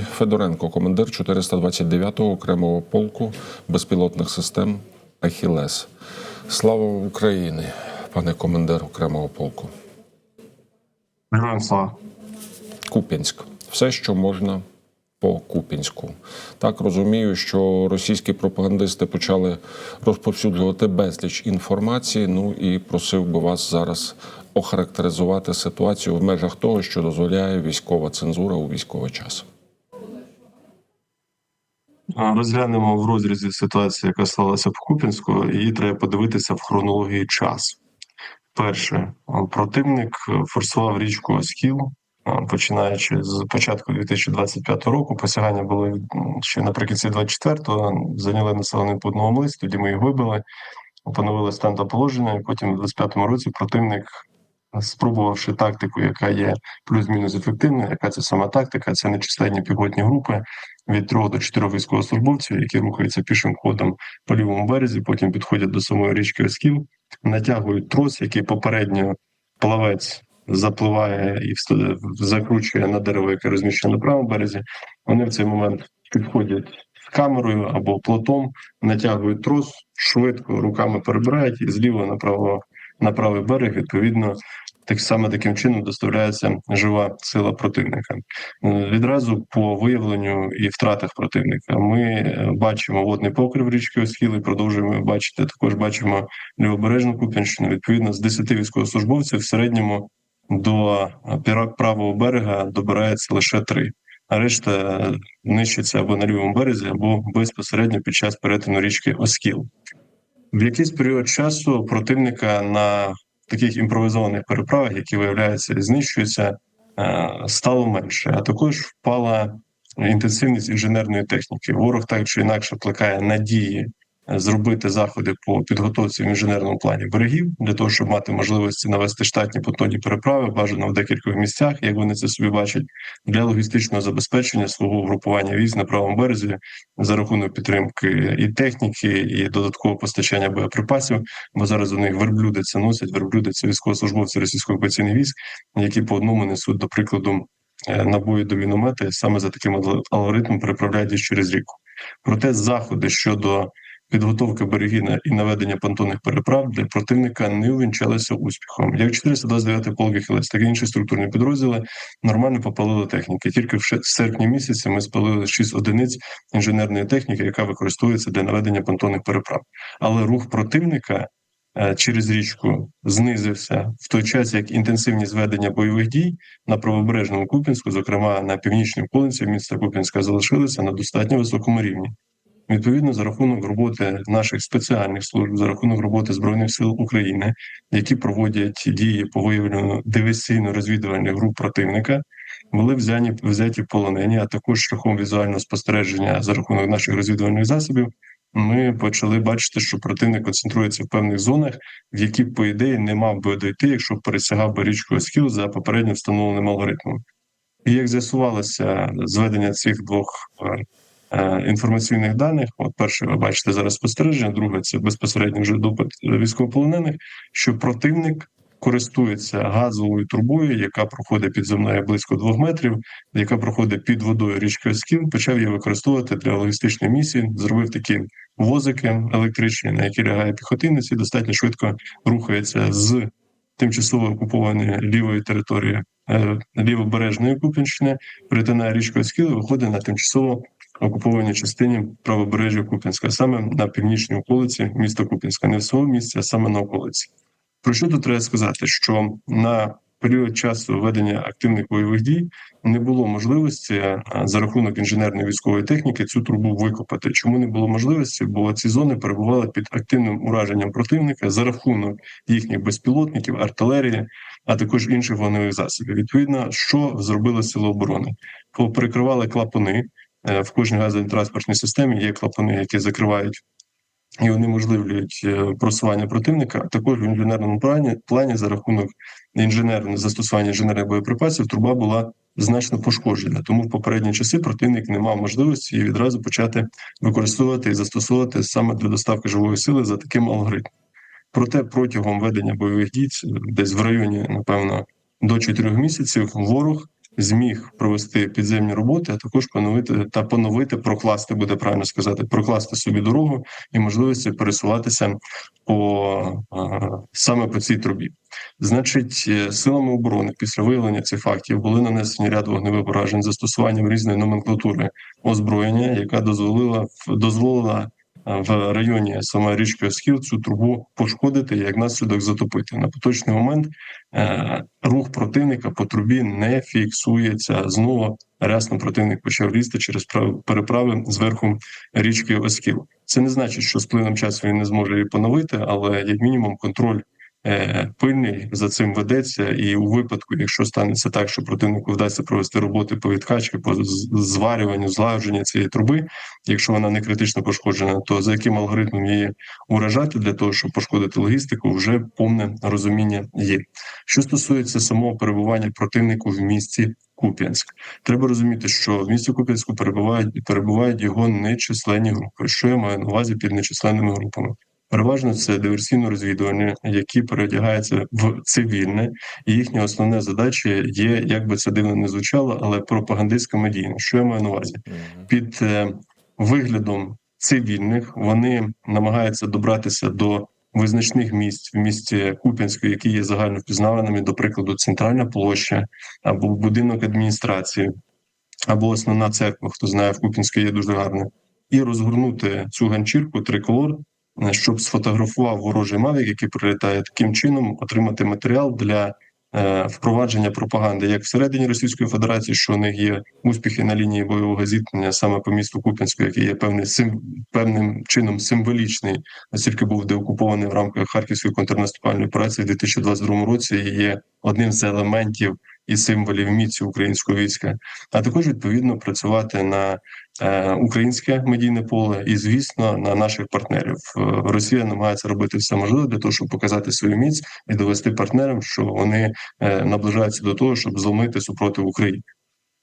Федоренко, командир 429-го окремого полку безпілотних систем Ахілес. Слава Україні, пане командир окремого полку. Героям слава. Куп'янськ. Все, що можна по Куп'янську. Так розумію, що російські пропагандисти почали розповсюджувати безліч інформації. Ну і просив би вас зараз охарактеризувати ситуацію в межах того, що дозволяє військова цензура у військовий час. Розглянемо в розрізі ситуацію, яка сталася в Куп'янську. Її треба подивитися в хронології часу. Перше, противник е, форсував річку Оскіл, починаючи з початку 2025 року. Посягання були ще наприкінці 24-го, зайняли населений пункт Новомлиць, тоді ми їх вибили, опановили стан та положення, і потім в 25-му році противник, спробувавши тактику, яка є плюс-мінус ефективною, яка це сама тактика, це нечисленні піхотні групи від трьох до чотирьох військовослужбовців, які рухаються пішим ходом по лівому березі, потім підходять до самої річки Оскіл, натягують трос, який попередньо плавець запливає і закручує на дерево, яке розміщено на правому березі. Вони в цей момент підходять з камерою або плотом, натягують трос, швидко руками перебирають і зліва на правий берег. Відповідно, так саме таким чином доставляється жива сила противника. Е, Відразу по виявленню і втратах противника ми е, бачимо водний покрив річки Оскіл і продовжуємо бачити. Також бачимо лівобережну Куп'янщину. Відповідно, з 10 військовослужбовців в середньому до е, правого берега добирається лише три. А решта нищиться або на лівому березі, або безпосередньо під час перетину річки Оскіл. В якийсь період часу противника на таких імпровізованих переправах, які виявляються і знищуються, е, стало менше. А також впала інтенсивність інженерної техніки. Ворог так чи інакше плекає надії зробити заходи по підготовці в інженерному плані берегів для того, щоб мати можливості навести штатні понтонні переправи, бажано в декількох місцях, як вони це собі бачать, для логістичного забезпечення свого групування військ на правому березі за рахунок підтримки і техніки, і додаткового постачання боєприпасів. Бо зараз у них верблюди це носять, верблюди це військовослужбовці російських окупаційних військ, які по одному несуть, до прикладу, е, набої до міномети, саме за таким алгоритмом переправляють через ріку. Проте заходи щодо підготовки берегів на- і наведення понтонних переправ для противника не увінчалися успіхом. Як 429 полк ХЛС, так і інші структурні підрозділи нормально попалили техніки. Тільки в серпні місяці ми спалили 6 одиниць інженерної техніки, яка використовується для наведення понтонних переправ. Але рух противника е, через річку знизився в той час, як інтенсивність ведення бойових дій на правобережному Куп'янську, зокрема на північній околиці міста Куп'янська, залишилися на достатньо високому рівні. Відповідно, за рахунок роботи наших спеціальних служб, за рахунок роботи збройних сил України, які проводять дії по виявленню диверсійно-розвідувальних груп противника, були взяті взяті в полонені, а також шляхом візуального спостереження за рахунок наших розвідувальних засобів. Ми почали бачити, що противник концентрується в певних зонах, в які, по ідеї, не мав би дойти, якщо пересягав би річку Оскіл за попередньо встановленим алгоритмом. І як з'ясувалося, зведення цих двох е, інформаційних даних, от перше, ви бачите зараз спостереження, друге це безпосередньо вже допит військовополонених, що противник користується газовою трубою, яка проходить під землею близько двох метрів, яка проходить під водою річки Оскіл, почав її використовувати для логістичної місії, зробив такі возики електричні, на які лягає піхотинець і достатньо швидко рухається з тимчасово окупованої лівої території е, лівобережної Куп'янщини, перетинає річку Оскіл і виходить на тимчасово окупованій частині правобережжя Куп'янська, саме на північній околиці міста Куп'янська, не в своєму місці, а саме на околиці. Про що тут треба сказати? Що на період часу ведення активних бойових дій не було можливості за рахунок інженерної військової техніки цю трубу викопати. Чому не було можливості? Бо ці зони перебували під активним ураженням противника за рахунок їхніх безпілотників, артилерії, а також інших вогневих засобів. Відповідно, що зробили сили оборони? Перекривали клапани Е, в кожній газотранспортній системі. Є клапани, які закривають і унеможливлюють е, просування противника. А також в інженерному плані плані за рахунок інженерного застосування інженерних боєприпасів труба була значно пошкоджена. Тому в попередні часи противник не мав можливості її відразу почати використовувати і застосовувати саме для доставки живої сили за таким алгоритмом. Проте протягом ведення бойових дій, десь в районі, напевно, до 4 місяців ворог зміг провести підземні роботи, а також поновити та поновити, прокласти буде правильно сказати, прокласти собі дорогу і можливості пересуватися по саме по цій трубі. Значить, е, силами оборони після виявлення цих фактів були нанесені ряд вогневих поражень застосуванням різної номенклатури озброєння, яка дозволила дозволила в районі саме річки Оскіл цю трубу пошкодити і як наслідок затопити. На поточний момент е, рух противника по трубі не фіксується. Знову рясно противник почав лізти через прав- переправи зверху річки Оскіл. Це не значить, що з плином часу він не зможе її поновити, але як мінімум контроль е, пильний за цим ведеться, і у випадку, якщо станеться так, що противнику вдасться провести роботи по відкачці, по зварюванню, злагодженню цієї труби, якщо вона не критично пошкоджена, то за яким алгоритмом її уражати для того, щоб пошкодити логістику, вже повне розуміння є. Що стосується самого перебування противнику в місті Куп'янськ, треба розуміти, що в місті Куп'янську перебувають перебувають його нечисленні групи. Що я маю на увазі під нечисленними групами? Переважно це диверсійно-розвідувальні, які переодягаються в цивільне, і їхня основна задача є, як би це дивно не звучало, але пропагандистська медійна. Що я маю на увазі? Під е, виглядом цивільних вони намагаються добратися до визначних місць в місті Куп'янську, які є загально впізнаваними, до прикладу, центральна площа або будинок адміністрації, або основна церква, хто знає, в Куп'янську є дуже гарна, і розгорнути цю ганчірку триколор, щоб сфотографував ворожий мавік, який прилітає таким чином, отримати матеріал для е, впровадження пропаганди як всередині Російської Федерації, що у них є успіхи на лінії бойового зіткнення саме по місту Куп'янську, який є певний сим, певним чином символічний, оскільки був деокупований в рамках Харківської контрнаступальної операції в 2022 році, і є одним з елементів і символів міці українського війська, а також відповідно працювати на е, українське медійне поле і, звісно, на наших партнерів. Е, Росія намагається робити все можливе для того, щоб показати свою міць і довести партнерам, що вони е, наближаються до того, щоб зломити супротив України.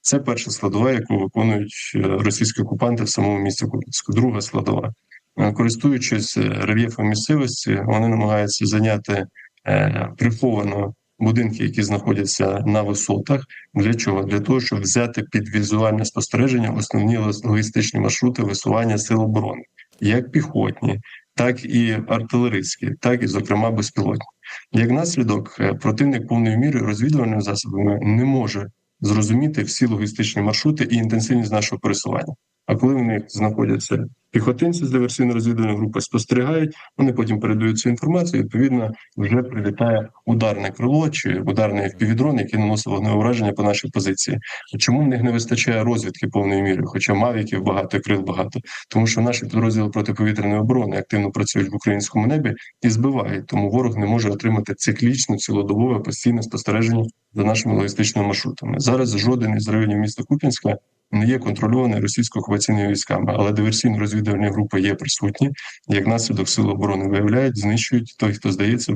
Це перша складова, яку виконують е, російські окупанти в самому місті Куп'янську. Друга складова, Е, користуючись е, рельєфом місцевості, вони намагаються зайняти е, приховано будинки, які знаходяться на висотах. Для чого? Для того, щоб взяти під візуальне спостереження основні логістичні маршрути висування сил оборони, як піхотні, так і артилерійські, так і, зокрема, безпілотні. Як наслідок, е, противник повною мірою розвідувальними засобами не може зрозуміти всі логістичні маршрути і інтенсивність нашого пересування. А коли в них знаходяться піхотинці з диверсійно-розвідувальної групи, спостерігають, вони потім передають цю інформацію. Відповідно, вже прилітає ударне крило чи ударний впівдрон, який наносить вогневе враження по нашій позиції. Чому в них не вистачає розвідки повної міри? Хоча мавіків багато, крил багато, тому що наші підрозділи протиповітряної оборони активно працюють в українському небі і збивають. Тому ворог не може отримати циклічну цілодобове постійне спостереження за нашими логістичними маршрутами. Зараз жоден із районів міста Куп'янська не є контрольований російсько-окупаційними військами, але диверсійно-розвідувальні групи є присутні. Як наслідок сили оборони виявляють, знищують той, хто здається,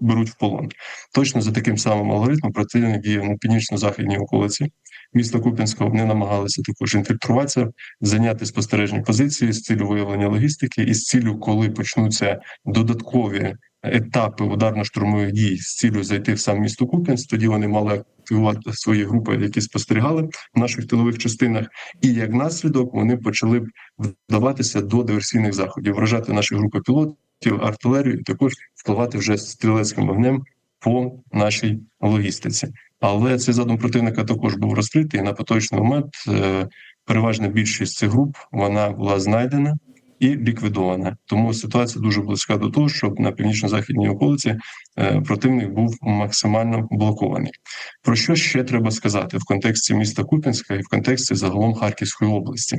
беруть, в полон. Точно за таким самим алгоритмом противник діяв на північно-західній околиці міста Куп'янська. Вони намагалися також інфільтруватися, зайняти спостережні позиції з цілю виявлення логістики і з цілю, коли почнуться додаткові етапи ударно-штурмових дій з цілю зайти в сам місто Куп'янськ. Тоді вони мали активувати свої групи, які спостерігали в наших тилових частинах, і як наслідок вони почали б вдаватися до диверсійних заходів, вражати наші групи пілотів, артилерію, і також впливати вже стрілецьким вогнем по нашій логістиці. Але цей задум противника також був розкритий. і На поточний момент е, переважна більшість цих груп вона була знайдена і ліквідована. Тому ситуація дуже близька до того, щоб на північно-західній околиці е, противник був максимально блокований. Про що ще треба сказати в контексті міста Купінська і в контексті загалом Харківської області?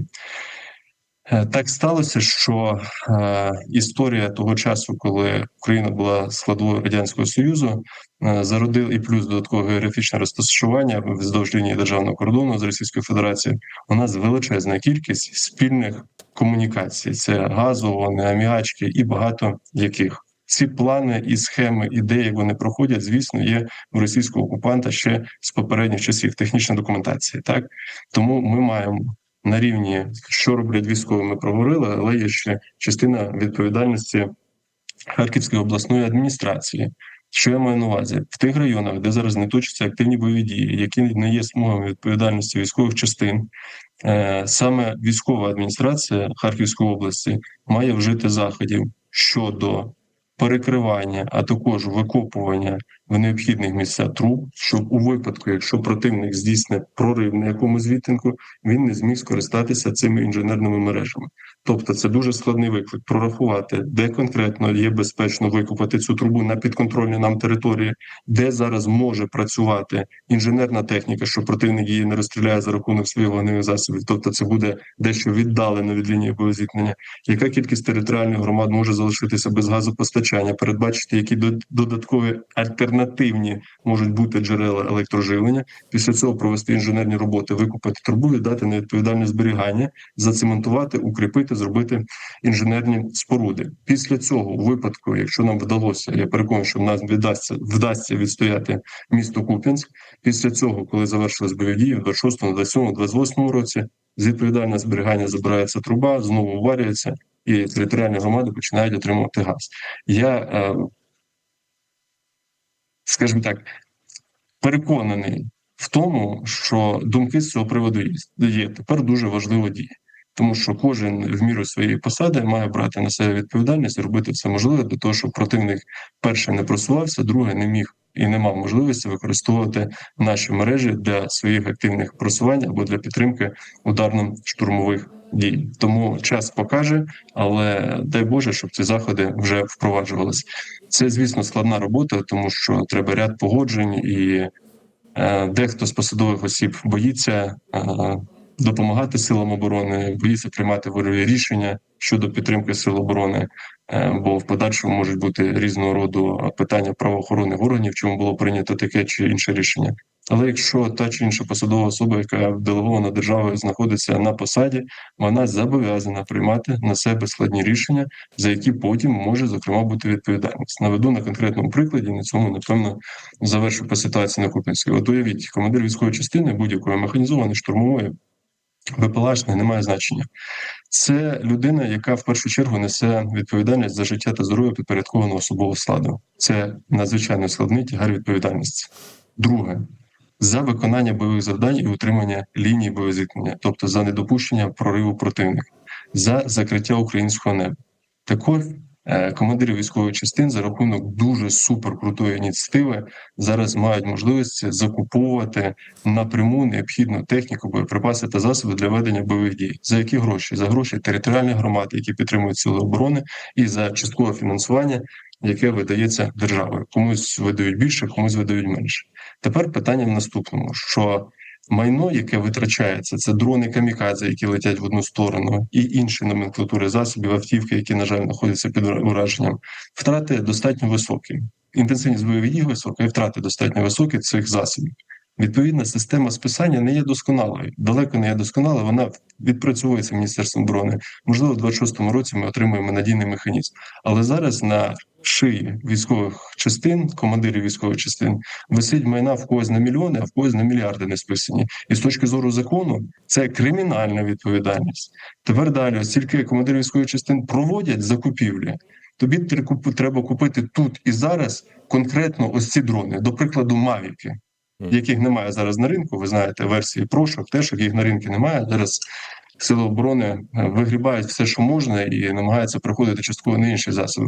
Е, Так сталося, що е, історія того часу, коли Україна була складовою радянського союзу, е, зародив і плюс додаткове географічне розташування вздовж лінії державного кордону з Російською Федерацією. У нас величезна кількість спільних комунікацій: це газовони, аміачки і багато яких. Ці плани і схеми, ідеї, як вони проходять, звісно, є в російського окупанта ще з попередніх часів. Технічна документація. Так тому ми маємо на рівні, що роблять військові, ми проговорили, але є ще частина відповідальності Харківської обласної адміністрації, Що я маю на увазі? В тих районах, де зараз не точаться активні бойові дії, які не є смугами відповідальності військових частин, е, саме військова адміністрація Харківської області має вжити заходів щодо перекривання, а також викопування в необхідних місцях труб, щоб у випадку, якщо противник здійснить прорив на якомусь відтинку, він не зміг скористатися цими інженерними мережами. Тобто, це дуже складний виклик прорахувати, де конкретно є безпечно викопати цю трубу на підконтрольній нам території, де зараз може працювати інженерна техніка, що противник її не розстріляє за рахунок своїх вогневих засобів. Тобто, це буде дещо віддалено від лінії боєзіткнення. Яка кількість територіальних громад може залишитися без газопостачання? Передбачити, які дод- додаткові альтернативні можуть бути джерела електроживлення. Після цього провести інженерні роботи, викупити трубу, віддати на відповідальне зберігання, зацементувати, укріпити, зробити інженерні споруди. Після цього, у випадку, якщо нам вдалося, я переконаний, що нам вдасться вдасться відстояти місто Куп'янськ. Після цього, коли завершились бойові дії, в 26, 27, 28 році з відповідальне зберігання забирається труба, знову уварюється, і територіальні громади починають отримувати газ. Я, е, скажімо так, переконаний в тому, що думки з цього приводу є. Тепер дуже важливо діяти. Тому що кожен в міру своєї посади має брати на себе відповідальність і робити все можливе для того, щоб противник перше не просувався, друге не міг і не мав можливості використовувати наші мережі для своїх активних просувань або для підтримки ударно-штурмових дій. Тому час покаже, але дай Боже, щоб ці заходи вже впроваджувалися. Це, звісно, складна робота, тому що треба ряд погоджень, і е, дехто з посадових осіб боїться. Е, допомагати силам оборони, боїться приймати вольові рішення щодо підтримки сил оборони, е, бо в подальшому можуть бути різного роду питання правоохоронних органів, чому було прийнято таке чи інше рішення. Але якщо та чи інша посадова особа, яка делегована державою знаходиться на посаді, вона зобов'язана приймати на себе складні рішення, за які потім може зокрема бути відповідальність. Наведу на конкретному прикладі. На цьому напевно завершу по ситуації на Купінській. От уявіть, командир військової частини будь-якої механізованої штурмової БПЛАшної немає значення. Це людина, яка в першу чергу несе відповідальність за життя та здоров'я підпорядкованого особового складу. Це надзвичайно складний тягар відповідальності. Друге за виконання бойових завдань і утримання лінії боєзіткнення, тобто за недопущення прориву противника, за закриття українського неба. Також е, командири військових частин за рахунок дуже суперкрутої ініціативи зараз мають можливість закуповувати напряму необхідну техніку, боєприпаси та засоби для ведення бойових дій. За які гроші? За гроші територіальних громад, які підтримують сили оборони, і за часткове фінансування, яке видається державою. Комусь видають більше, комусь видають менше. Тепер питання в наступному: що майно, яке витрачається, це дрони камікадзе, які летять в одну сторону, і інші номенклатури засобів, автівки, які на жаль знаходяться під ураженням, втрати достатньо високі. Інтенсивність бойових дій висока, і втрати достатньо високі цих засобів. Відповідна система списання не є досконалою, далеко не є досконала. Вона відпрацьовується міністерством оборони. Можливо, в 26-му році ми отримаємо надійний механізм. Але зараз на шиї військових частин, командирів військових частин, висить майна в когось на мільйони, а в когось на мільярди не списані. І з точки зору закону це кримінальна відповідальність. Тепер далі, оскільки командири військових частин проводять закупівлі. Тобі треба купити тут і зараз конкретно ось ці дрони, до прикладу, мавіки яких немає зараз на ринку. Ви знаєте, версії прошок, теж їх на ринку немає. Зараз сили оборони е, вигрібають все, що можна, і намагаються приходити частково на інші засоби.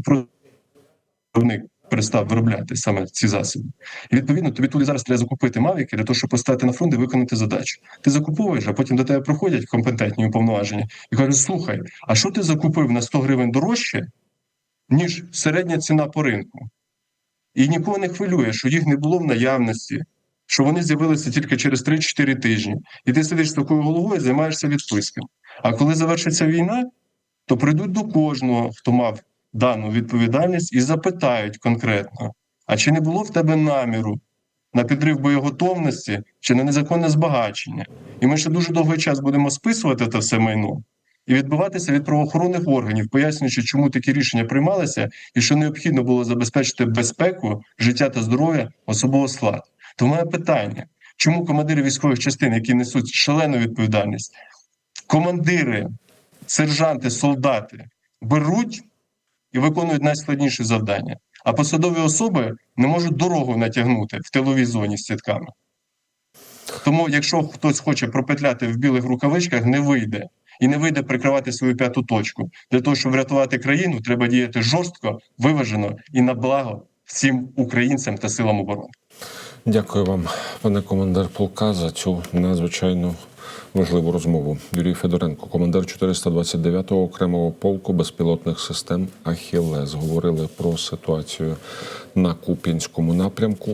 Виробник перестав виробляти саме ці засоби. І відповідно тобі тут зараз треба закупити мавіки для того, щоб поставити на фронт і виконати задачу. Ти закуповуєш, а потім до тебе приходять компетентні уповноваження і кажуть: слухай, а що ти закупив на 100 гривень дорожче, ніж середня ціна по ринку? І нікого не хвилює, що їх не було в наявності що вони з'явилися тільки через 3-4 тижні, і ти сидиш з такою головою займаєшся відписком. А коли завершиться війна, то прийдуть до кожного, хто мав дану відповідальність, і запитають конкретно: а чи не було в тебе наміру на підрив боєготовності чи на незаконне збагачення? І ми ще дуже довгий час будемо списувати це все майно. І відбиватися від правоохоронних органів, пояснюючи, чому такі рішення приймалися, і що необхідно було забезпечити безпеку, життя та здоров'я особового складу. То моє питання: чому командири військових частин, які несуть шалену відповідальність, командири, сержанти, солдати беруть і виконують найскладніші завдання? а посадові особи не можуть дорогу натягнути в тиловій зоні з сітками. Тому, якщо хтось хоче пропетляти в білих рукавичках, не вийде. І не вийде прикривати свою п'яту точку. Для того, щоб врятувати країну, треба діяти жорстко, виважено і на благо всім українцям та силам оборони. Дякую вам, пане командир полка, за цю надзвичайно важливу розмову. Юрій Федоренко, командир 429-го окремого полку безпілотних систем Ахілес. Говорили про ситуацію на Куп'янському напрямку.